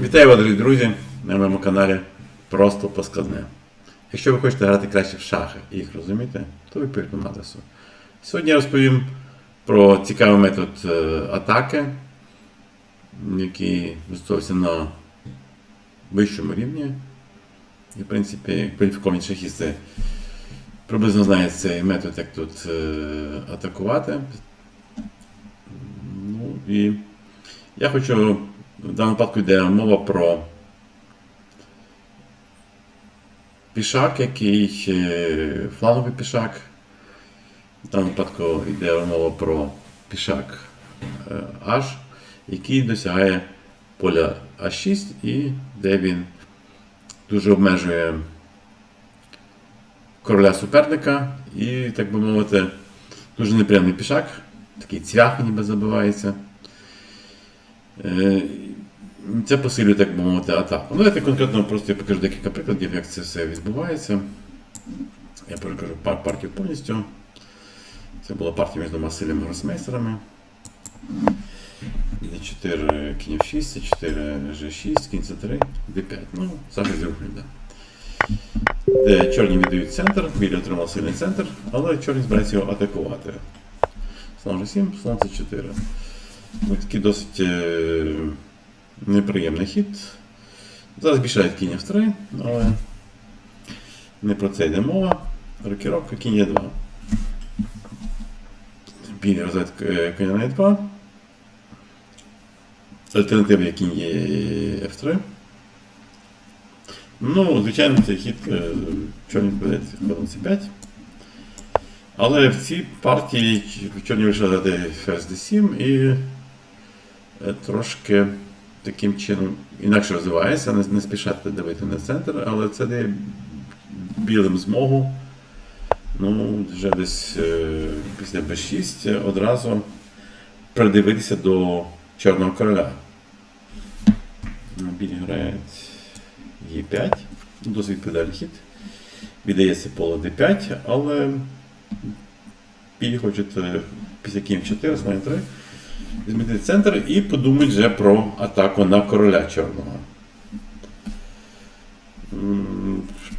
Вітаю вас, дорогі друзі, на моєму каналі Просто Поскладне. Якщо ви хочете грати краще в шахи і їх розуміти, то по на адресу. Сьогодні я розповім про цікавий метод е, атаки, який застосовується на вищому рівні. І, в принципі, кваліфіковані шахісти приблизно знають цей метод, як тут е, атакувати. Ну, і я хочу в даному випадку йде мова про пішак, який фланговий пішак. В даному випадку йде мова про пішак H, який досягає поля А6 і де він дуже обмежує короля суперника і, так би мовити, дуже неприємний пішак, такий цвях ніби забивається. Це посилює, так би мовити, атаку. Ну, давайте конкретно просто я покажу декілька прикладів, як це все відбувається. Я перекажу пар партію повністю. Це була партія між двома сильними гросмейстерами. D4, кінь F6, C4, G6, кінь C3, D5. Ну, захист з йде. Де чорні віддають центр, білі отримав сильний центр, але чорні збираються його атакувати. Слон G7, слон C4. Ну, такий досить е, неприємний хід. Зараз більше кінь F3, але не про це йде мова. Рокіровка кінь Е2. Білі розвивають е, коня на Е2. Альтернатива кінь є F3. Ну, звичайно, цей хід е, чорні відповідається ходом C5. Але в цій партії чорні вирішили дати ферзь D7 і е, трошки таким чином інакше розвивається, не, не спішати дивити на центр, але це дає білим змогу. Ну, вже десь е, після B6 одразу придивитися до Чорного короля. Білі грають Е5. Ну, Досить відповідальний хід. Віддається поле D5, але білі хочуть е, після кінь 4, слон 3 змінити центр і подумати вже про атаку на короля чорного.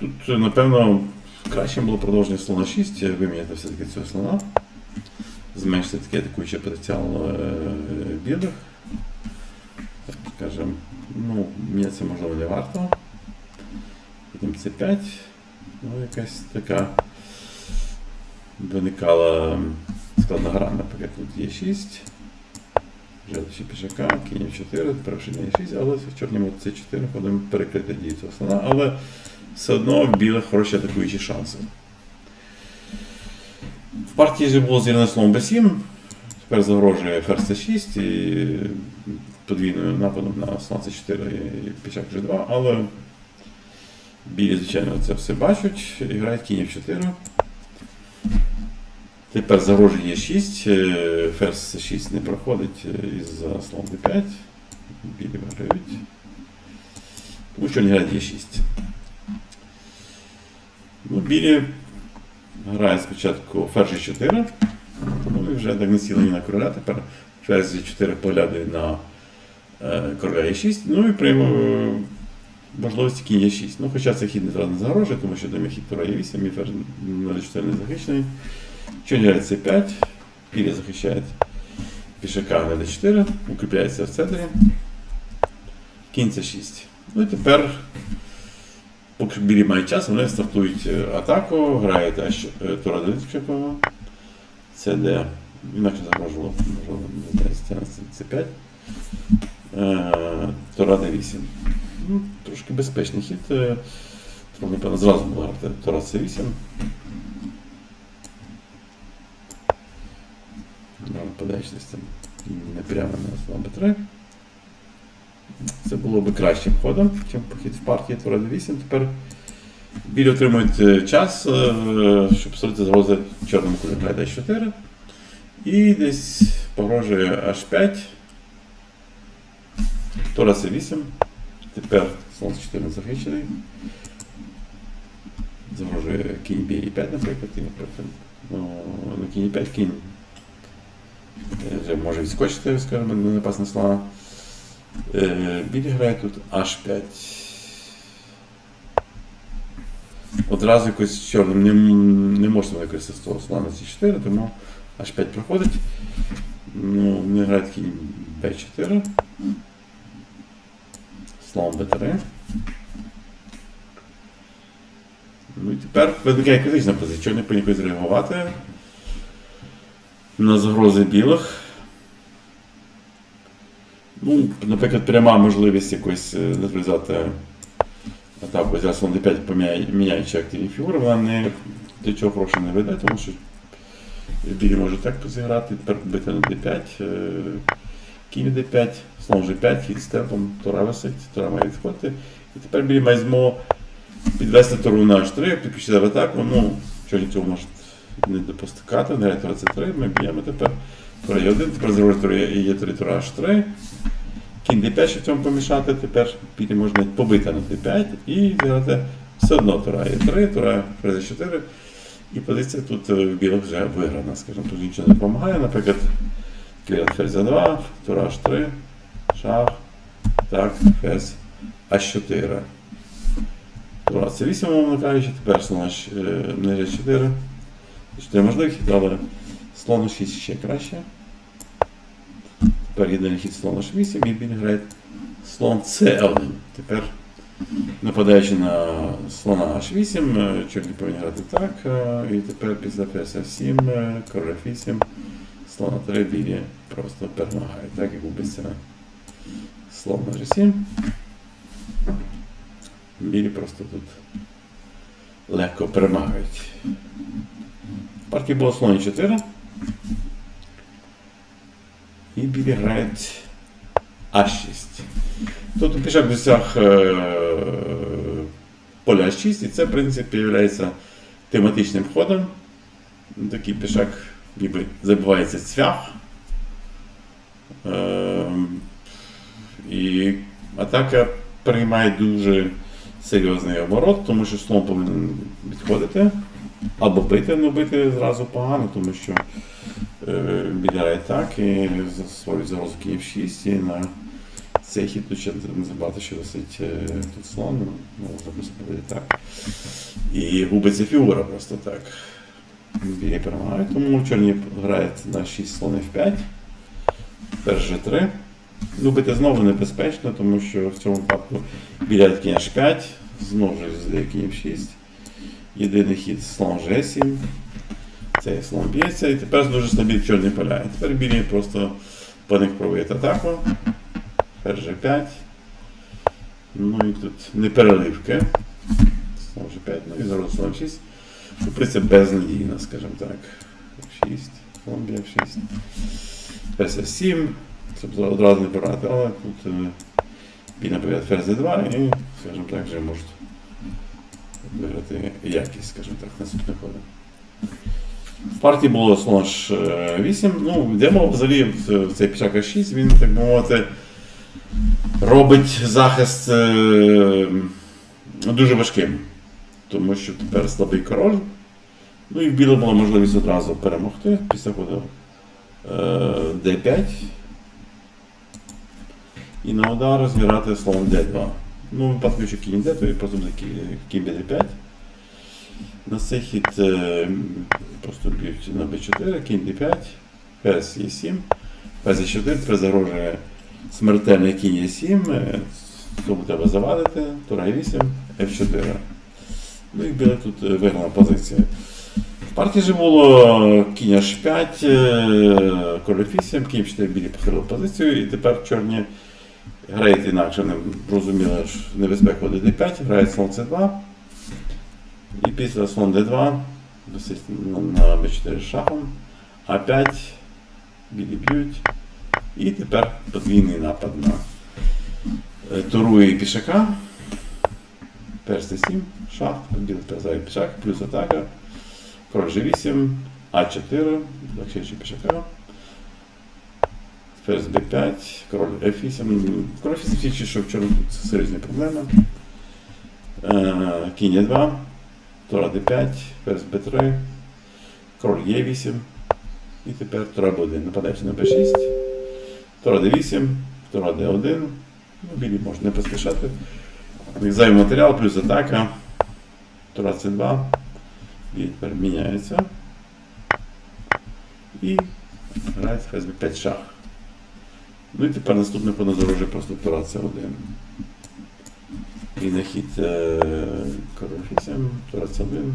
Тут, напевно, краще було продовження слона 6, виміняти все-таки цього слона. Зменшити такий атакуючий потенціал е, білих. Так ну, мені це можливо не варто. Потім C5. Ну, якась така виникала складна гра, наприклад, тут є 6. Ще пішака, кінь 4, перевшення є 6, але в чорному С4 ходимо перекрити дію слона, але все одно в білих хороші атакуючі шанси. В партії вже було зірне слон Б7, тепер загрожує ферзь С6 і подвійною нападом на слон С4 і пішак G2, але білі, звичайно, це все бачать і грають кінь F4. Тепер загрожує 6, ферзь С6 не проходить е, із-за слон D5. Білі виграють. Тому що не грають Е6. Ну, білі грають спочатку ферзь 4. Ну і вже так націлені на короля. Тепер ферзь 4 поглядає на е, короля Е6. Ну і при е, можливості кінь Е6. Ну, хоча цей хід не не загрожує, тому що там є хід тура Е8, і ферзь на D4 не захищений. Грають С5, білі захищають пішака на D4, укріпляється в центрі. Кінь С6. Ну і тепер, поки білі мають час, вони стартують е, атаку, аж е, тура. Це де інакше загрожувало, можливо, не знаю, С5. Е, Тура D8. Ну, трошки безпечний хід. е, Тому, напевно, зразу грати Тура С8. Нападаєш десь не прямо на слон Б3. Це було б кращим ходом, ніж похід в партії Тура D8. Тепер білі отримують е, час, е, щоб створити загрози чорному кулі грає D4. І десь погрожує H5. Тура C8. Тепер слон 4 захищений. Загрожує кінь B5, наприклад, і наприклад. Ну, на кінь 5 кінь вже може відскочити, скажімо, на напасне слона. Е, Білі грає тут H5. Одразу якось чорним не, м- не можна використати з того слона C4, тому H5 проходить. Ну, вони грають кінь B4. Слон B3. Ну і тепер виникає критична позиція. Чорний повинен реагувати на загрози білих. Ну, наприклад, пряма можливість якось е, нейтралізувати атаку зараз слон d5 поміняє- міняючи активні фігури, вона не до чого хорошого не веде, тому що білі може так позіграти, тепер бити на d5, е, кінь d5, слон g5, хід степом, тура висить, тура має відходити. І тепер білі має змогу підвести туру на h3, підключити в атаку. Ну, чорні цього можуть не допускати, не тура c3, ми б'ємо тепер. Тура є 1, тепер зробити тура є 3 тура h3. Кінь d5, щоб цьому помішати, тепер білі можна побити на d5 і зіграти все одно тура є 3, тура ферзь 4. І позиція тут е, в білих вже виграна, скажімо, тут нічого не допомагає. Наприклад, клієнт ферзь 2, тура h3, шах, так, ферзь h4. Тура це 8, умовно кажучи, тепер слон H, е, ниже 4. 4 можливі хід, але слон 6 ще краще. Тепер єдиний хід слон H8 і біль грає слон C1. Тепер нападаючи на слона H8, е, чорні повинні грати так. е, І тепер після ферзь F7, е, король F8, слон 3 білі просто перемагають. Так як губиться слон на G7. Білі просто тут легко перемагають. В партії було слон 4. І білі грають А6. Тут пішак досяг е, поля 6, і це, в принципі, є тематичним ходом. Такий пішак ніби забивається цвях. Е, і атака приймає дуже серйозний оборот, тому що слон повинен відходити. Або бити, але бити зразу погано, тому що е, і за свою загрозу Київ 6 і на цей хід тут ще не забагато що висить е, тут слон, ну, можна так. І губиться фігура просто так. Білі перемагають, тому чорні грають на 6 слон F5. Перш G3. Ну, бити знову небезпечно, тому що в цьому випадку біляють кінь H5, знову ж кінь F6. Єдиний хід слон G7. Цей слон б'ється, і тепер дуже стабільно чорні поля. І тепер білі просто по них проводять атаку. Ферзь G5. Ну і тут не переливки. Слон G5, ну і зараз слон 6. Куприця безнадійна, скажімо так. F6, слон б'є F6. Ферзь F7. Щоб одразу не брати, але тут білі набивають ферзь D2 і, скажімо так, вже можуть виграти якість, скажімо так, наступних ходом. В партії було ж 8. Ну, йдемо взагалі в цей пішак 6, він, так мовити, робить захист е, дуже важким. Тому що тепер слабий король. Ну і в біло була можливість одразу перемогти після ходу е, D5. І на удар зіграти слон D2. Ну, кінь D, то просто буде кі- кінь B5. На цей хід е, просто б'ють на b4, кінь d5, ферзь e7, ферзь e4, тепер загрожує смертельний кінь e7, е, тому треба завалити, тура e8, f4. Ну і біля тут е, виграна позиція. В партії же було кінь h5, е, король f8, кінь 4 білі похилили позицію, і тепер чорні грають інакше, не зрозуміло, що небезпека буде d5, грають слон c2. І після слон d2 досить на, на b4 шахом. А5 білі б'ють. І тепер подвійний напад на е, туру і пішака. Перш c7, шах, білий перезає пішак, плюс атака. Король g8, А4, захищаючи пішака. Ферзь b5, король f8. Король f8 свідчить, що вчора тут серйозні проблеми. Е, Кінь e2. Тура d5, ферзь b3, король e8. І тепер тура b1. Нападаючи на b6, тура d8, тура d1, Ну, білі можна не поспішати. Зайвий матеріал плюс атака. Тура С2. І тепер міняється. І грають ферзь 5 шах. Ну і тепер наступне по назорожі просто Тура С1. І на хід е, 8, С1.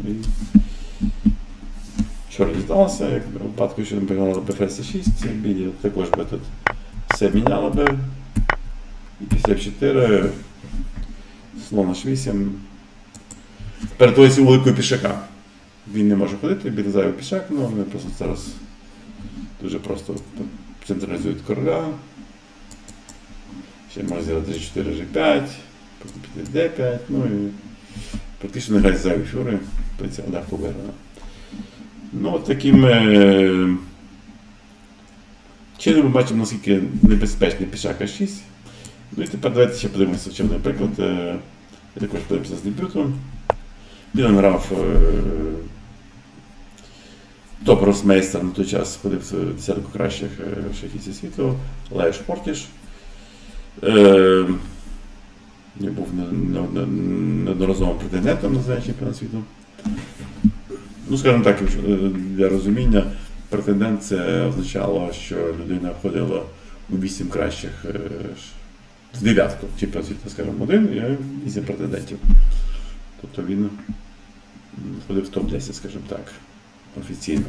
І чорні здалося, як в випадку, що не погнали б ферзь 6, білі також би тут все міняло би. І після F4 слон H8 перетворюється у великого пішака. Він не може ходити, білий зайвий пішак, ну вони просто зараз дуже просто централізують короля. Ще може зробити G4, G5, потім піти D5, ну і практично не грають зайві фюри, потенціал легко виграно. Ну, от таким е, чином ми бачимо, наскільки небезпечний пішак А6. Ну і тепер давайте ще подивимося, чим, наприклад, е, я також подивився з дебютом. Він грав е, топ росмейстер на той час ходив в десятку кращих е, шахівців світу, Лаєш Фортіш. Е, я був не- не- неодноразовим претендентом на звання чемпіонат світу. Ну, скажімо так, е, для розуміння, претендент це означало, що людина входила у вісім кращих е, з дев'ятку чемпіонат світу, скажімо, один і вісім претендентів. Тобто він входив в топ-10, скажімо так, офіційно.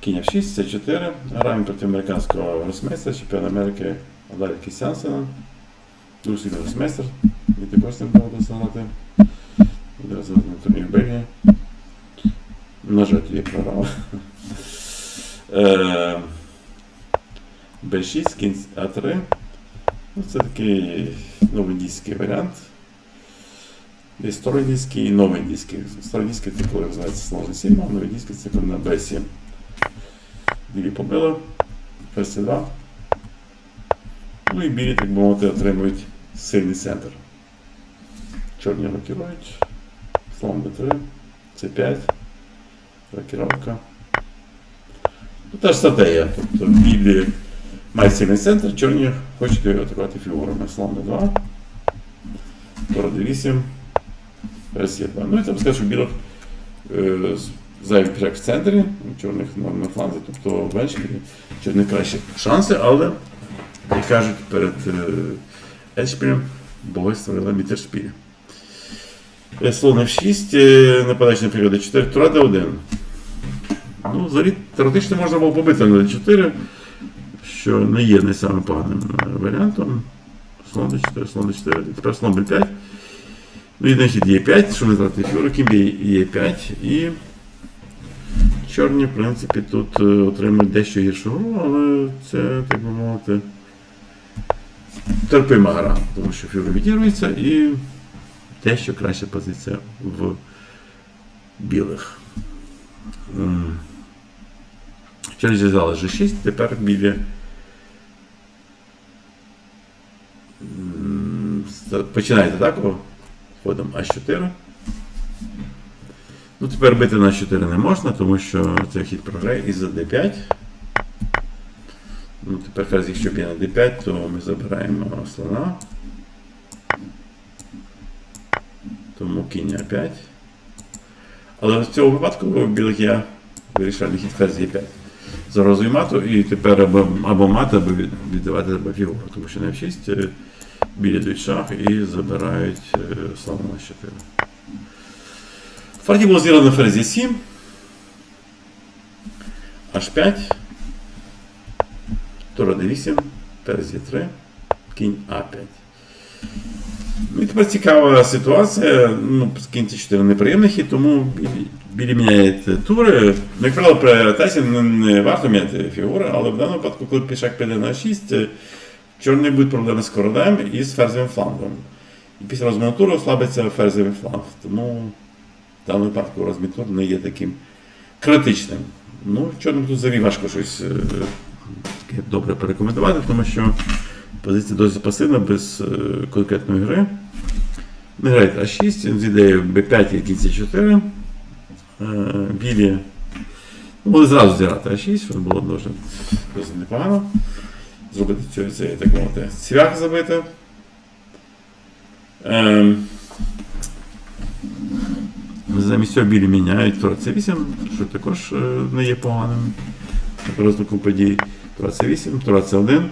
Кінь F6, C4. Граємо проти американського гросмейстера, чемпіона Америки Адарі Кістянсена. Дуже сильний гросмейстер. І також з ним доводилося грати. Одразу на турнір Бельгії. На жаль, я програв. Е, B6, кінь А3. Ну, це такий новоіндійський варіант. Є староіндійський і новоіндійський. Староіндійський це коли називається сложний 7, а новоіндійський це коли на B7. Білі побили. Ферзь 2. Ну і білі, так би мовити, отримують сильний центр. Чорні рокірують. Слон b3, c5, рокіровка. Ну, та ж стратегія. Тобто білі мають сильний центр, чорні хочуть атакувати фігурами. Слон b2, тура d8, e2. Ну і там скажу, що білих е, зайвий пішак в центрі, чорних на, фланзі, тобто в Ельшпілі. Чорних кращі шанси, але, як кажуть, перед е, Ельшпілем боги створили Мітершпіль. Слон F6, е, нападаючи на періоди 4, тура D1. Ну, взагалі, теоретично можна було побити на D4, що не є не самим поганим е, варіантом. Слон D4, слон D4, тепер слон B5. Ну, єдиний хід є 5, що не трати фігуру, кім є 5. І чорні, в принципі, тут е, отримують дещо гіршу гру, але це, так би мовити, терпима гра, тому що фігура відігрується і дещо краща позиція в білих. Через зв'язали G6, тепер білі. м, Починаєте так? Ходом А4. Ну, тепер бити на 4 не можна, тому що цей хід програє і за D5. Ну, тепер ферзь, якщо б'є на D5, то ми забираємо слона. Тому кінь А5. Але в цьому випадку білих я вирішальний хід ферзь Е5. Загрозою мату, і тепер або, або мат, або віддавати або фігуру, тому що на F6 білі дають шах і забирають е, слона на 4. В партії було зіграно ферзь Е7, H5, тура D8, ферзь Е3, кінь А5. Ну і тепер цікава ситуація. Ну, кінці 4 неприємний хід, тому білі, міняють тури. Ну, як правило, при атаці не варто міняти фігури, але в даному випадку, коли пішак піде на 6, е, чорний будуть проблеми з королем і з ферзовим флангом. І після розміну туру ослабиться ферзовий фланг. Тому в даному випадку розмін тур не є таким критичним. Ну, чорним тут взагалі важко щось таке добре порекомендувати, тому що позиція досить пасивна, без конкретної гри. Не грають А6, з ідеєю Б5 і кінці 4. Е, білі. Ну, могли зразу зіграти А6, що було дуже непогано. Зробити цю, цей, так мовити, цвях забити. Ем, замість цього білі міняють тура C8, що також е, не є поганим розвитком подій. Тура C8, тура C1.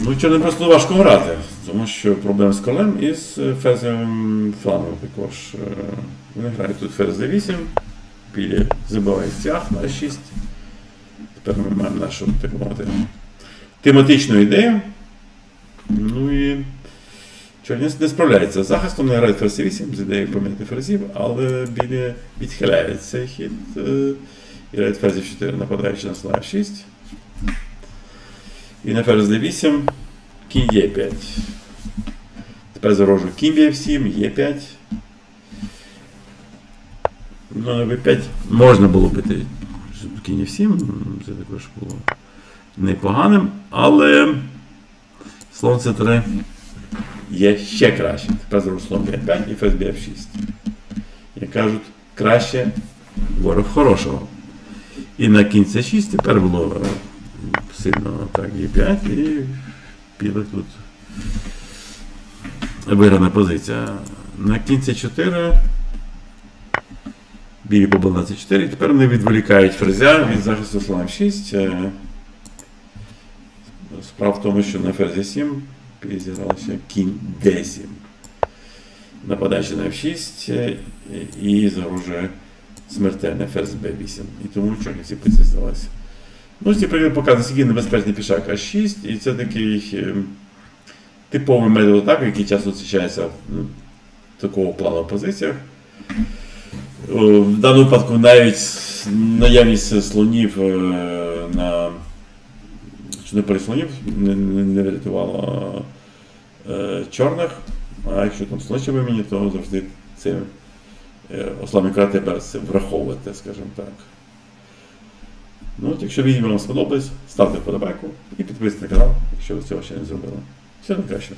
Ну, чорним просто важко грати, тому що проблеми з королем і з е, ферзем флангом також. Е, Вони грають тут ферзь D8, білі забивають цях на 6. Тепер ми маємо нашу, так мовити, тематичну ідею. Ну і чорні не справляється з захистом, не грають ферзь 8 з ідеєю поміняти ферзів, але білі відхиляють цей хід е, і грають ферзь 4, нападаючи на слон 6. І на ферзь d8, кінь Е5. Тепер зарожу кінь F7, Е5. Ну, на V5 можна було бити кінь F7, це також було непоганим, але слон C3 є ще краще. Тепер зарожу слон B5 і ферзь BF6. Як кажуть, краще ворог хорошого. І на кінь C6 тепер було е, сильно так Е5 і білих тут виграна позиція. На кінь C4 білі побили на C4, і тепер вони відволікають ферзя від захисту слона F6. Е, Справа в тому, що на ферзі 7 зігралося кінь D7. Нападаючи на F6 е, і загрожує смертельне ферзь B8. І тому чорні ці позиції здалися. Ну, ці приклади показують, скільки небезпечний пішак А6, і це такий е, типовий метод атаки, який часто зустрічається в такого плану позиціях. О, В даному випадку навіть наявність слонів е, на чи не слонів не, не, не врятувала е, чорних, а якщо там слончі виміні, то завжди це е, основні карти треба враховувати, скажімо так. Ну, якщо відео вам сподобалось, ставте вподобайку і підписуйтесь на канал, якщо ви цього ще не зробили. Все найкраще.